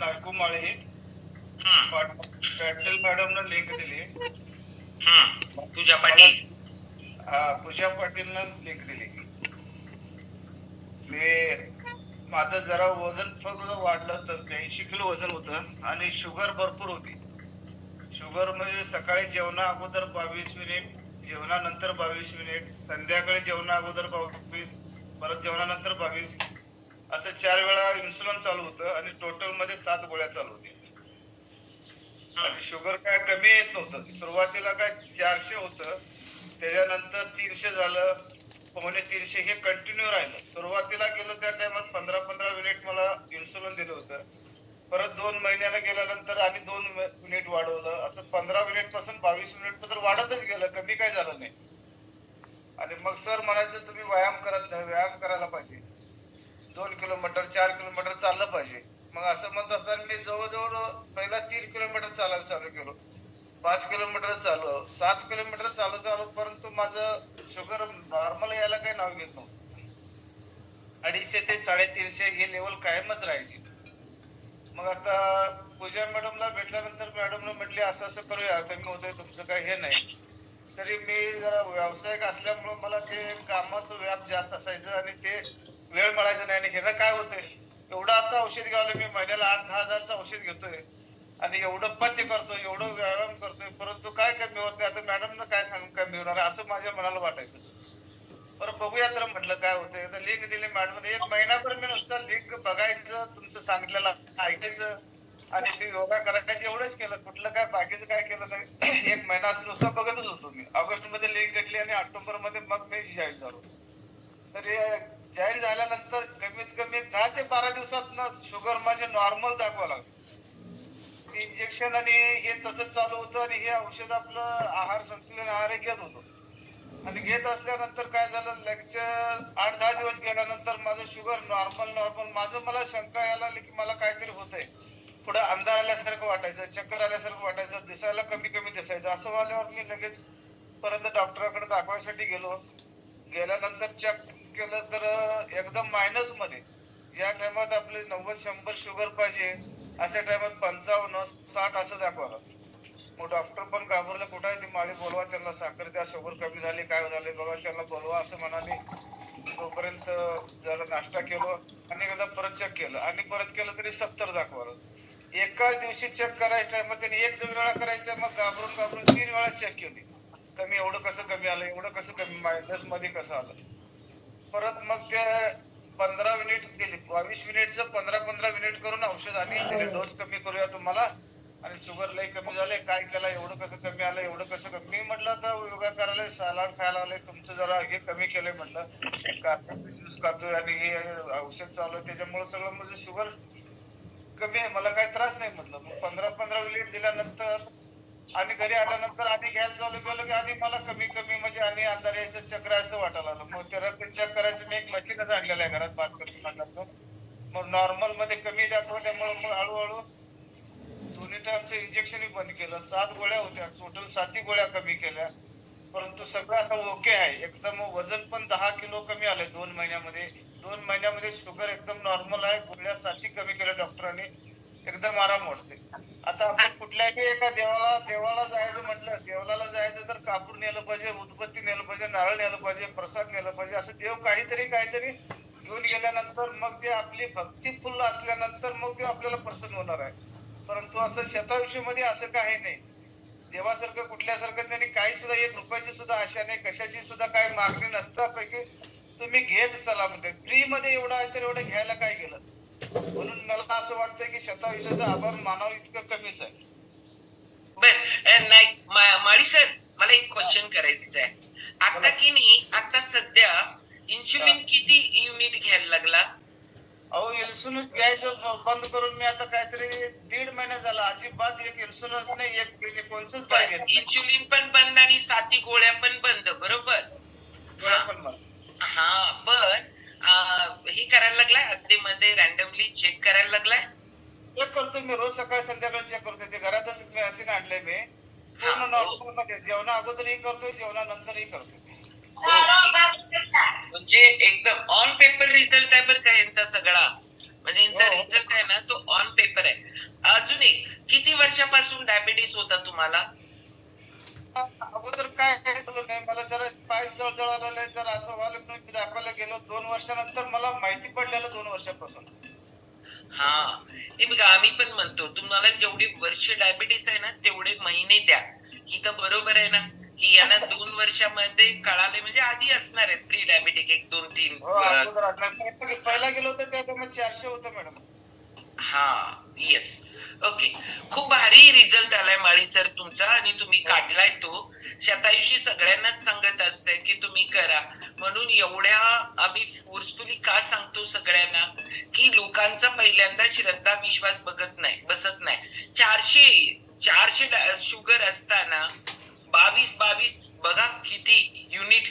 नायकू माळे हम्म, पॅटेल मॅडमनं लिंक दिली. पूजा पाटील. हा पूजा पाटीलनं लिंक दिली. मी माझं जरा वजन फक्त वाढलं तर त्र्याऐंशी किलो वजन होतं आणि शुगर भरपूर होती. शुगर म्हणजे सकाळी जेवणा अगोदर बावीस मिनिट जेवणानंतर बावीस मिनिट संध्याकाळी जेवणा अगोदर बावीस परत जेवणानंतर बावीस असं चार वेळा इन्सुलिन चालू होतं आणि टोटलमध्ये सात गोळ्या चालू होत्या. आणि शुगर काय कमी येत नव्हतं. सुरुवातीला काय चारशे होतं. त्याच्यानंतर तीनशे झालं. पावणे तीनशे हे कंटिन्यू राहिलं. सुरुवातीला गेलो त्या टायमात पंधरा पंधरा मिनिट मला इन्सुलिन दिलं होतं. परत दोन महिन्याला गेल्यानंतर आणि दोन मिनिट वाढवलं. असं पंधरा मिनिटपासून बावीस मिनिट तर वाढतच गेलं. कमी काय झालं नाही. आणि मग सर म्हणायचं तुम्ही व्यायाम करत नाही व्यायाम करायला पाहिजे. दोन किलोमीटर चार किलोमीटर चाललं पाहिजे. मग असं म्हणत असताना मी जवळजवळ पहिला तीन किलोमीटर चालायला चालू केलो. पाच किलोमीटर चालू सात किलोमीटर चालू चालू परंतु माझं शुगर नॉर्मल यायला काही नाव घेत नव्हतं. अडीचशे ते साडेतीनशे हे लेवल कायमच राहायची. मग आता पूजा मॅडमला भेटल्यानंतर मॅडमनं म्हटली असं असं करूया कमी होतंय तुमचं काही हे नाही. तरी मी जरा व्यावसायिक असल्यामुळं मला ते कामाचं व्याप जास्त असायचं आणि ते वेळ मिळायचा नाही आणि ह्याला काय होतंय? एवढं आता औषध घ्यावलं मी महिन्याला आठ दहा हजारचं औषध घेतोय. आणि एवढं पथ्य करतोय एवढं व्यायाम करतोय परंतु काय कमी होत नाही? आता मॅडमनं काय सांगून कमी होणार आहे? असं माझ्या मनाला वाटायचं. बरं बघूया तर म्हटलं काय होतंय. तर लिंक दिली मॅडम एक महिनाभर मी नुसतं लिंक बघायचं तुमचं सांगितलेलं ऐकायचं आणि ते योगा करायचं एवढंच केलं. कुठलं काय बाकीचं काय केलं नाही. एक महिना असं नुसतं बघतच होतो मी. ऑगस्टमध्ये लिंक घेतली आणि ऑक्टोबरमध्ये मग मी जॉईन झालो तर जॉईन झाल्यानंतर कमीत कमी दहा ते बारा दिवसात शुगर माझे नॉर्मल दाखवा लागले. इंजेक्शन आणि हे तसंच चालू होतं आणि हे औषध आपलं आहार संतुलन आहार हे घेत होतो. आणि घेत असल्यानंतर काय झालं लेक्चर आठ दहा दिवस गेल्यानंतर माझं शुगर नॉर्मल नॉर्मल माझं मला शंका यायला की मला काहीतरी आहे थोडं अंधार आल्यासारखं वाटायचं चक्कर आल्यासारखं वाटायचं दिसायला कमी कमी दिसायचं. असं वाल्यावर मी लगेच परत डॉक्टराकडे दाखवायसाठी गेलो. गेल्यानंतर चेक केलं तर एकदम मायनसमध्ये. या टायमात आपले नव्वद शंभर शुगर पाहिजे अशा टायमात पंचावन्न साठ असं दाखवलं मग डॉक्टर पण घाबरले कुठं आहे ती माळी बोलवा त्यांना साखर द्या शुगर कमी झाली काय झाले बघा त्यांना बोलवा असं म्हणाले. तोपर्यंत जरा नाश्ता केलो आणि एकदा परत चेक केलं. आणि परत केलं तरी सत्तर दाखवलं एकाच दिवशी चेक करायच्या टायमात त्यांनी एक दोन वेळा करायच्या मग घाबरून घाबरून तीन वेळा चेक केली. कमी एवढं कसं कमी आलं एवढं कसं कमी मायनसमध्ये कसं आलं? परत मग ते पंधरा मिनिट दिली बावीस मिनिटचं पंधरा पंधरा मिनिट करून औषध आणि दिले डोस कमी करूया तुम्हाला. आणि शुगर लई कमी झाले. काय केलं? एवढं कसं कमी आलं? एवढं कसं कमी? मी म्हटलं आता योगा करायला सलाड खायला लागले तुमचं जरा हे कमी केलंय म्हटलं. ज्यूस खातोय आणि हे औषध चालू आहे. त्याच्यामुळे सगळं म्हणजे शुगर कमी आहे. मला काही त्रास नाही म्हटलं. मग पंधरा पंधरा मिनिट दिल्यानंतर आणि घरी आल्यानंतर आधी घ्यायला चालू केलं की आधी मला कमी कमी म्हणजे आणि अंधार यायचं चक्र असं वाटायला लागलं. मग ते रक्त चेक करायचं. मी एक मशीनच आणलेलं आहे घरात बात करतो मग नॉर्मलमध्ये कमी दाखवल्यामुळे मग हळूहळू दोन्ही टाइमचं इंजेक्शनही बंद केलं. सात गोळ्या होत्या. टोटल साती गोळ्या कमी केल्या. परंतु सगळं आता ओके आहे. एकदम वजन पण दहा किलो कमी आलंय दोन महिन्यामध्ये. दोन महिन्यामध्ये शुगर एकदम नॉर्मल आहे. गोळ्या साती कमी केल्या डॉक्टरांनी एकदम आराम वाटते आता आपण कुठल्याही एका देवाला देवाला जायचं म्हटलं देवाला जायचं तर कापूर नेलं पाहिजे उदबत्ती नेलं पाहिजे नारळ नेलं पाहिजे प्रसाद नेलं पाहिजे असं देव काहीतरी काहीतरी घेऊन गेल्यानंतर मग ते आपली भक्ती फुल्ल असल्यानंतर मग ते आपल्याला प्रसन्न होणार आहे. परंतु असं शतायुष्यमध्ये असं काही नाही. देवासारखं कुठल्यासारखं त्यांनी काही सुद्धा एक रुपयाची सुद्धा आशा नाही कशाची सुद्धा काही मागणी नसतापैकी तुम्ही घेत चला म्हणते. फ्री मध्ये एवढं आहे तर एवढं घ्यायला काय गेलं? म्हणून मला असं वाटतंय की शतायुष्याचा आभार मानावं इतकं कमीच आहे. बर नाही मा- माळी सर मला एक क्वेश्चन करायचं आहे आता की नाही आता सध्या इन्शुलिन किती युनिट घ्यायला लागला? अहो इन्शुलन्स घ्यायचं बंद करून मी आता काहीतरी दीड महिना झाला. अजिबात एक इन्शुलन्स नाही एक कोणचंच काय घेत नाही. इन्शुलिन पण बंद आणि साती गोळ्या पण बंद बरोबर. हा. पण हे करायला लागलाय? अगदीमध्ये रॅन्डमली चेक करायला लागलाय? चेक करतो मी रोज सकाळी संध्याकाळी चेक करतो. ते घरातच मॅसिन आणलंय मी. पूर्ण हा. नॉर्मलमध्ये जेवणा अगोदरही करतोय जेवणानंतरही करतोय. म्हणजे एकदम ऑन पेपर रिझल्ट आहे बरं का यांचा सगळा. म्हणजे यांचा हो. रिझल्ट आहे ना तो ऑन पेपर आहे. वर्षापासून डायबिटीस होता तुम्हाला? अगोदर काय झालं नाही? मला जरा पाय जळजळ आलेलं जरा असं व्हायला मी दाखवायला गेलो. दोन वर्षानंतर मला माहिती पडलेलं दोन वर्षापासून. हा. हे बघा आम्ही पण म्हणतो तुम्हाला जेवढे वर्ष डायबिटीस आहे ना तेवढे महिने द्या. ही तर बरोबर आहे ना. की यांना दोन वर्षामध्ये कळाले म्हणजे आधी असणार आहेत प्री डायबिटिक एक दोन तीन हो पहिला गेलो तेव्हा मग चारशे होतं मॅडम. हा येस ओके खूप भारी रिझल्ट आलाय माळी सर तुमचा आणि तुम्ही काढलाय तो. शतायुषी सगळ्यांनाच सांगत असते की तुम्ही करा. म्हणून एवढ्या आम्ही फोर्सफुली का सांगतो सगळ्यांना? की लोकांचा पहिल्यांदा श्रद्धा विश्वास बघत नाही बसत नाही. चारशे चारशे शुगर असताना बावीस बावीस बघा किती युनिट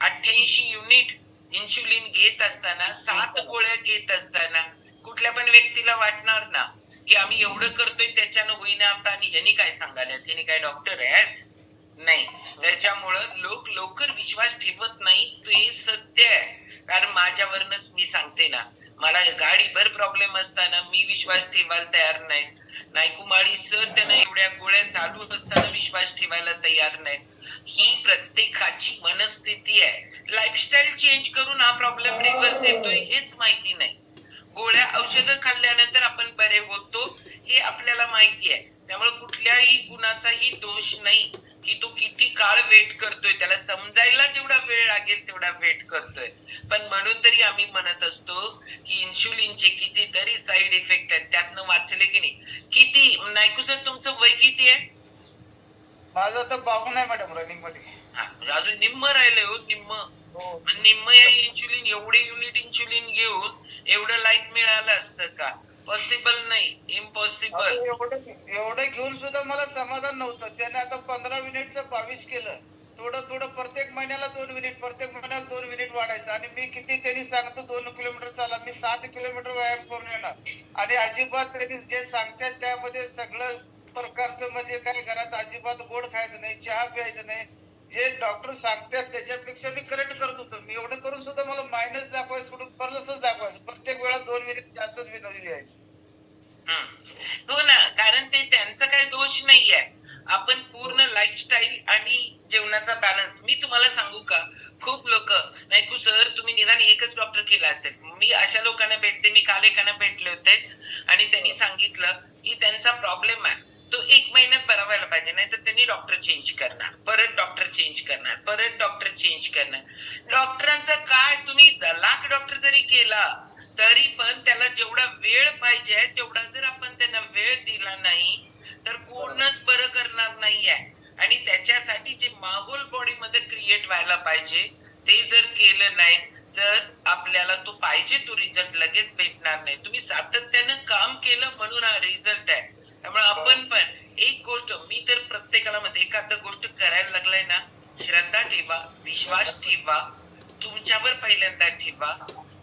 अठ्ठ्याऐंशी युनिट इन्शुलिन घेत असताना सात गोळ्या घेत असताना कुठल्या पण व्यक्तीला वाटणार ना की आम्ही एवढं करतोय त्याच्यानं होईना आता. आणि ह्यानी काय सांगायला ह्यानी काय डॉक्टर आहेत? नाही. त्याच्यामुळं लोक लवकर विश्वास ठेवत नाही. ते सत्य आहे. कारण माझ्यावरनच मी सांगते ना मला गाडीभर प्रॉब्लेम असताना मी विश्वास ठेवायला तयार नाही. नायकुमारी सर त्यांना एवढ्या गोळ्या चालू असताना विश्वास ठेवायला तयार नाही ही प्रत्येकाची मनस्थिती आहे. लाईफस्टाईल चेंज करून हा प्रॉब्लेम रिव्हर्स येतोय हेच माहिती नाही. गोळ्या औषधं खाल्ल्यानंतर आपण बरे होतो हे आपल्याला माहिती आहे. त्यामुळे कुठल्याही गुणाचाही दोष नाही की तो किती काळ वेट करतोय. त्याला समजायला जेवढा वेळ लागेल तेवढा वेट करतोय. पण म्हणून तरी आम्ही म्हणत असतो की इन्शुलिनचे कितीतरी साईड इफेक्ट आहेत. त्यातनं वाचले की नाही? किती? नायकू सर तुमचं वय किती आहे? माझं तर बाहून आहे मॅडम रनिंगमध्ये हा, अजून निम्म राहिलंय हो निम्म. निम्म या इन्शुलिन एवढे युनिट इन्शुलिन घेऊन एवढं लाइट मिळालं असतं का? पॉसिबल नाही इम्पॉसिबल एवढं एवढं घेऊन सुद्धा मला समाधान नव्हतं. त्याने आता पंधरा मिनिटचं बावीस केलं. थोडं थोडं प्रत्येक महिन्याला दोन मिनिट प्रत्येक महिन्याला दोन मिनिट वाढायचं. आणि मी किती त्यांनी सांगतो दोन किलोमीटर चाला. मी सात किलोमीटर व्यायाम करून येणार. आणि अजिबात त्यांनी जे सांगतात त्यामध्ये सगळं प्रकारचं म्हणजे काय घरात अजिबात गोड खायचं नाही चहा प्यायचं नाही. जे डॉक्टर सांगतात त्याच्यापेक्षा मी करेक्ट करत होतो. मी एवढं करून सुद्धा मला मायनस दाखवायचं सोडून प्लसच दाखवायचं. प्रत्येक वेळा दोन मिनिट जास्तच विनोदी लिहायचं. हो. ना. कारण ते त्यांचा काही दोष नाहीये. आपण पूर्ण लाईफस्टाईल आणि जेवणाचा बॅलन्स मी तुम्हाला सांगू का? खूप लोक नायकू सर तुम्ही निदान एकच डॉक्टर केला असेल. मी अशा लोकांना भेटते. मी काल एकांना भेटले होते. आणि त्यांनी सांगितलं की त्यांचा प्रॉब्लेम आहे. तो एक महिन्यात बरा व्हायला पाहिजे नाही तर त्यांनी डॉक्टर चेंज करणार परत डॉक्टर चेंज करणार परत डॉक्टर चेंज करणार. डॉक्टरांचा काय तुम्ही लाख डॉक्टर जरी केला तरी पण त्याला जेवढा वेळ पाहिजे तेवढा जर आपण त्यांना वेळ दिला नाही तर कोणच बरं करणार नाहीये. आणि त्याच्यासाठी जे माहोल बॉडीमध्ये क्रिएट व्हायला पाहिजे ते जर केलं नाही तर आपल्याला तो पाहिजे तो रिझल्ट लगेच भेटणार नाही. तुम्ही सातत्यानं काम केलं म्हणून हा रिझल्ट आहे. त्यामुळे आपण पण एक गोष्ट मी तर प्रत्येकाला म्हणते एखाद गोष्ट करायला लागलाय ना श्रद्धा ठेवा विश्वास ठेवा तुमच्यावर पहिल्यांदा ठेवा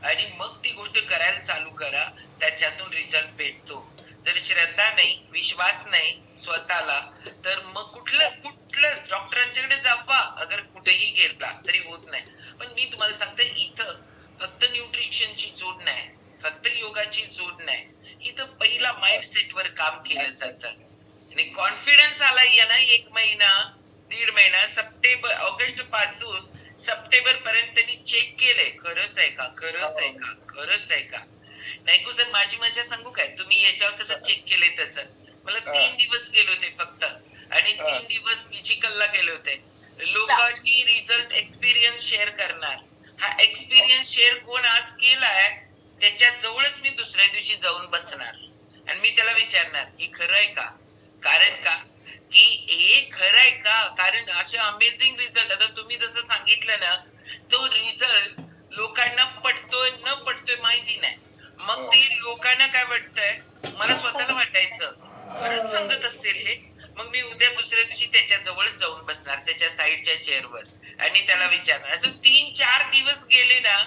आणि मग ती गोष्ट करायला चालू करा त्याच्यातून रिझल्ट भेटतो. जर श्रद्धा नाही विश्वास नाही स्वतःला तर मग कुठलं कुठलं डॉक्टरांच्याकडे जावा अगर कुठेही गेला तरी होत नाही. पण मी तुम्हाला सांगते इथं फक्त न्यूट्रिशनची जोड नाही फक्त योगाची जोड नाही. इथं पहिला माइंडसेट वर काम केलं जातं. आणि कॉन्फिडन्स आला या ना एक महिना दीड महिना सप्टेंबर ऑगस्टपासून सप्टेंबर पर्यंत त्यांनी चेक केलंय. खरंच आहे का? खरंच आहे का? खरंच आहे का? नाही सर माझी मजा सांगू काय? तुम्ही याच्यावर कसं चेक केलंय तसं मला तीन दिवस गेले होते फक्त. आणि तीन दिवस फिजिकलला गेले होते. लोकांनी रिझल्ट एक्सपिरियन्स शेअर करणार. हा एक्सपिरियन्स शेअर कोण आज केलाय? त्याच्या जवळच मी दुसऱ्या दिवशी जाऊन बसणार. आणि मी त्याला विचारणार ही खरं आहे का? कारण का? की हे खरं आहे का? कारण असे अमेझिंग रिझल्ट आता तुम्ही जसं सांगितलं ना तो रिझल्ट लोकांना पटतोय न पटतोय माहिती नाही. मग ते लोकांना काय वाटतंय? मला स्वतःला वाटायचं. खरंच सांगत असतील हे. मग मी उद्या दुसऱ्या दिवशी त्याच्याजवळ जाऊन बसणार त्याच्या साईडच्या चेअरवर. आणि त्याला विचारणार. असं तीन चार दिवस गेले ना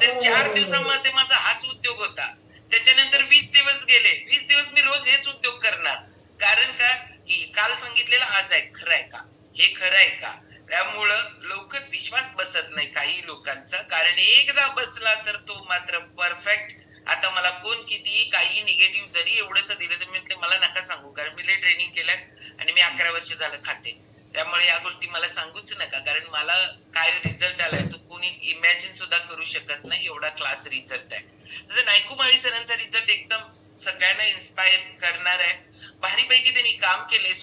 तर चार दिवसामध्ये माझा हाच उद्योग होता. त्याच्यानंतर वीस दिवस गेले. वीस दिवस मी रोज हेच उद्योग करणार. कारण का? की काल सांगितलेलं आज आहे खरं आहे का? हे खरं आहे का? त्यामुळं लवकर विश्वास बसत नाही काही लोकांचा. कारण एकदा बसला तर तो मात्र परफेक्ट आता मला कोण किती काही निगेटिव्ह जरी एवढंसं दिलं तर मी म्हटलं मला नका सांगू कारण मी लय ट्रेनिंग केलं आणि मी अकरा वर्ष झालं खाते. त्यामुळे या गोष्टी मला सांगूच नका. कारण मला काय रिझल्ट आलाय तो कोणी इमॅजिन सुद्धा करू शकत नाही एवढा क्लास रिझल्ट आहे. जसं नायकू माळी सरांचा रिझल्ट एकदम सगळ्यांना इन्स्पायर करणार आहे. भारीपैकी त्यांनी काम केले